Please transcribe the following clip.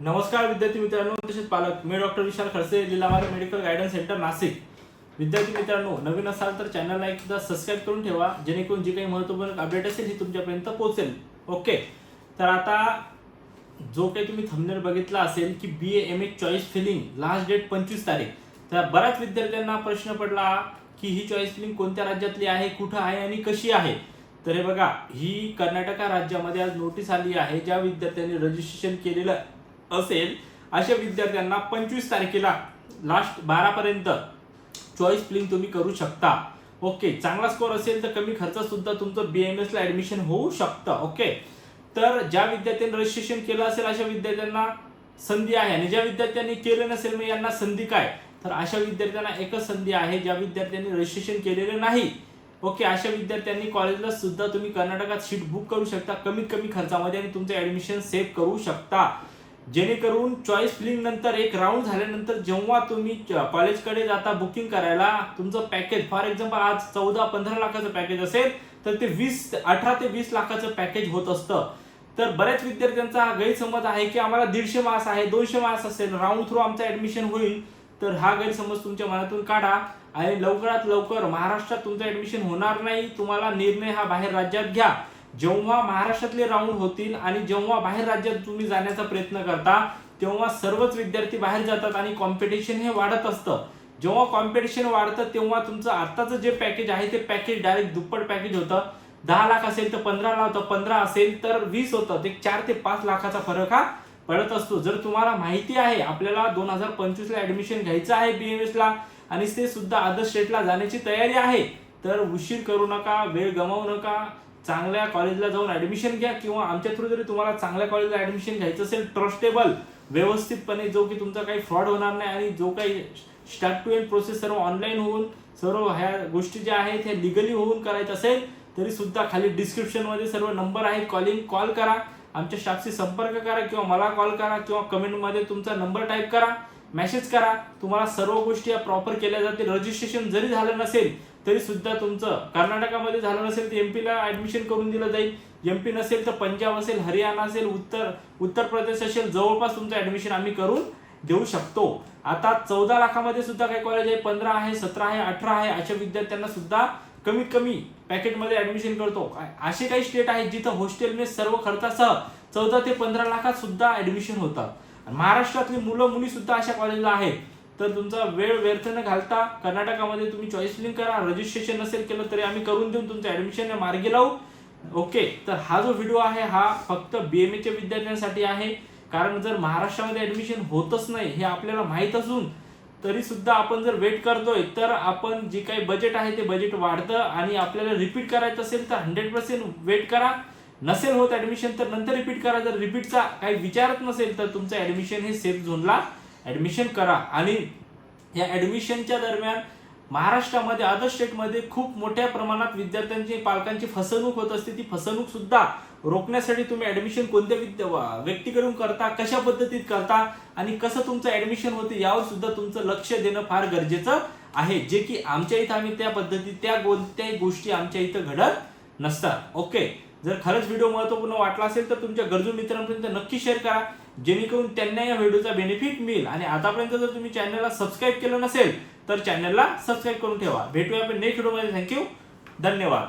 नमस्कार विद्यार्थी मित्रांनो तसेच पालक मी डॉक्टर विशाल खडसे लिलावार मेडिकल गायडन्स सेंटर नाशिक. विद्यार्थी मित्रांनो नवीन असाल तर चॅनलला एकदा सबस्क्राईब करून ठेवा जेणेकरून जी काही महत्त्वपूर्ण अपडेट असेल ही तुमच्यापर्यंत पोहोचेल. ओके तर आता जो काही तुम्ही थंबनेल बघितला असेल की B A M A choice filling last date पंचवीस तारीख. तर बऱ्याच विद्यार्थ्यांना प्रश्न पडला की ही चॉईस फिलिंग कोणत्या राज्यातली आहे कुठं आहे आणि कशी आहे? तर हे बघा ही कर्नाटका राज्यामध्ये आज नोटीस आली आहे ज्या विद्यार्थ्यांनी रजिस्ट्रेशन केलेलं असेल अशा विद्यार्थ्यांना पंचवीस तारखेला लास्ट बारापर्यंत चॉईस फिलिंग तुम्ही करू शकता. ओके चांगला स्कोर असेल तर कमी खर्चात सुद्धा तुमचं एम एसला ॲडमिशन होऊ शकतं. ओके तर ज्या विद्यार्थ्यांनी रजिस्ट्रेशन केलं असेल अशा विद्यार्थ्यांना संधी आहे. आणि ज्या विद्यार्थ्यांनी केलं नसेल मग यांना संधी काय? तर अशा विद्यार्थ्यांना एकच संधी आहे ज्या विद्यार्थ्यांनी रजिस्ट्रेशन केलेलं नाही. ओके अशा विद्यार्थ्यांनी कॉलेजला सुद्धा तुम्ही कर्नाटकात सीट बुक करू शकता कमीत कमी खर्चामध्ये आणि तुमचं ॲडमिशन सेव्ह करू शकता. जेणेकरून चॉईस फिलिंग नंतर एक राऊंड झाल्यानंतर जेव्हा तुम्ही कॉलेजकडे जाता बुकिंग करायला तुमचं पॅकेज फॉर एक्झाम्पल आज चौदा पंधरा लाखाचं पॅकेज असेल तर ते वीस अठरा ते वीस लाखाचं पॅकेज होत असतं. तर बऱ्याच विद्यार्थ्यांचा हा गैरसमज आहे की आम्हाला दीडशे मार्क्स आहे दोनशे मार्क्स असेल राऊंड थ्रू आमचं ऍडमिशन होईल. तर हा गैरसमज तुमच्या मनातून काढा आणि लवकरात लवकर महाराष्ट्रात तुमचं ऍडमिशन होणार नाही. तुम्हाला निर्णय हा बाहेर राज्यात घ्या. जेव्हा महाराष्ट्रातले राऊंड होतील आणि जेव्हा बाहेर राज्यात तुम्ही जाण्याचा प्रयत्न करता तेव्हा सर्वच विद्यार्थी बाहेर जातात आणि कॉम्पिटिशन हे वाढत असतं. जेव्हा कॉम्पिटिशन वाढतं तेव्हा तुमचं आत्ताचं जे पॅकेज आहे ते पॅकेज डायरेक्ट दुप्पट पॅकेज होतं. दहा लाख असेल तर पंधरा होतं पंधरा असेल तर वीस होतं. ते चार ते पाच लाखाचा फरक हा पडत असतो. जर तुम्हाला माहिती आहे आपल्याला दोन हजार पंचवीसला ऍडमिशन घ्यायचं आहे बीएमएस ला आणि ते सुद्धा अदर स्टेटला जाण्याची तयारी आहे तर उशीर करू नका वेळ गमावू नका. चांगल्या कॉलेजला जाऊन ऍडमिशन घ्या किंवा आमच्या थ्रू जरी तुम्हाला चांगल्या कॉलेजला ऍडमिशन घ्यायचं असेल ट्रस्टेबल व्यवस्थितपणे जो की तुमचा काही फ्रॉड होणार नाही आणि जो काही स्टार्ट टू एंड प्रोसेस सर्व ऑनलाईन होऊन सर्व ह्या गोष्टी ज्या आहेत ह्या लिगली होऊन करायचं असेल तरी सुद्धा खाली डिस्क्रिप्शनमध्ये सर्व नंबर आहेत. कॉलिंग कॉल करा. आमच्या स्टाफशी संपर्क करा किंवा मला कॉल करा किंवा कमेंटमध्ये तुमचा नंबर टाईप करा. मेसेज करा. तुम्हाला सर्व गोष्टी या प्रॉपर केल्या जातील. रजिस्ट्रेशन जरी झालं नसेल तरी सुद्धा तुमचं कर्नाटकामध्ये झालं नसेल तर एम पीला ऍडमिशन करून दिलं जाईल. एम पी नसेल तर पंजाब असेल हरियाणा असेल उत्तर उत्तर प्रदेश असेल जवळपास तुमचं ऍडमिशन आम्ही करून देऊ शकतो. आता चौदा लाखामध्ये सुद्धा काही कॉलेज आहे पंधरा आहे सतरा आहे अठरा आहे अशा विद्यार्थ्यांना सुद्धा कमीत कमी पॅकेटमध्ये ऍडमिशन करतो. असे काही स्टेट आहेत जिथं हॉस्टेलने सर्व खर्चासह चौदा ते पंधरा लाखात सुद्धा ऍडमिशन होतात आणि महाराष्ट्रातली मुलं मुली सुद्धा अशा कॉलेजला आहेत. तर तुमचा वेळ व्यर्थ न घालता कर्नाटकामध्ये तुम्ही चॉईस लिंक करा. रजिस्ट्रेशन नसेल केलं तरी आम्ही करून देऊन तुमचं ऍडमिशन मार्गी लावू. ओके तर हा जो व्हिडिओ आहे हा फक्त बी एम एच्या विद्यार्थ्यांसाठी आहे. कारण जर महाराष्ट्रामध्ये ऍडमिशन होतच नाही हे आपल्याला माहीत असून तरी सुद्धा आपण जर वेट करतोय तर आपण जे काही बजेट आहे ते बजेट वाढतं. आणि आपल्याला रिपीट करायचं असेल तर हंड्रेड पर्सेंट वेट करा. नसेल होत ऍडमिशन तर नंतर रिपीट करा. जर रिपीटचा काही विचारत नसेल तर तुमचं ऍडमिशन हे सेफ झोनला ऍडमिशन करा. आणि या ऍडमिशनच्या दरम्यान महाराष्ट्रामध्ये अदर स्टेटमध्ये खूप मोठ्या प्रमाणात विद्यार्थ्यांची पालकांची फसवणूक होत असते. ती फसवणूक सुद्धा रोखण्यासाठी तुम्ही ऍडमिशन कोणत्या विद्या व्यक्तीकडून करता कशा पद्धतीत करता आणि कसं तुमचं ऍडमिशन होते यावर सुद्धा तुमचं लक्ष देणं फार गरजेचं आहे. जे की आमच्या इथं आम्ही त्या पद्धती त्या कोणत्याही गोष्टी आमच्या इथं घडत नसतात. ओके जर खरंच व्हिडिओ महत्त्वपूर्ण वाटला असेल तर तुमच्या गरजू मित्रांपर्यंत नक्की शेअर करा. जेणेकरून त्यांना या व्हिडिओचा बेनिफिट मिळेल. आणि आतापर्यंत जर तुम्ही चॅनलला सबस्क्राईब केलं नसेल तर चॅनलला सबस्क्राईब करून ठेवा. भेटूया आपण नेक्स्ट व्हिडिओमध्ये थँक्यू धन्यवाद.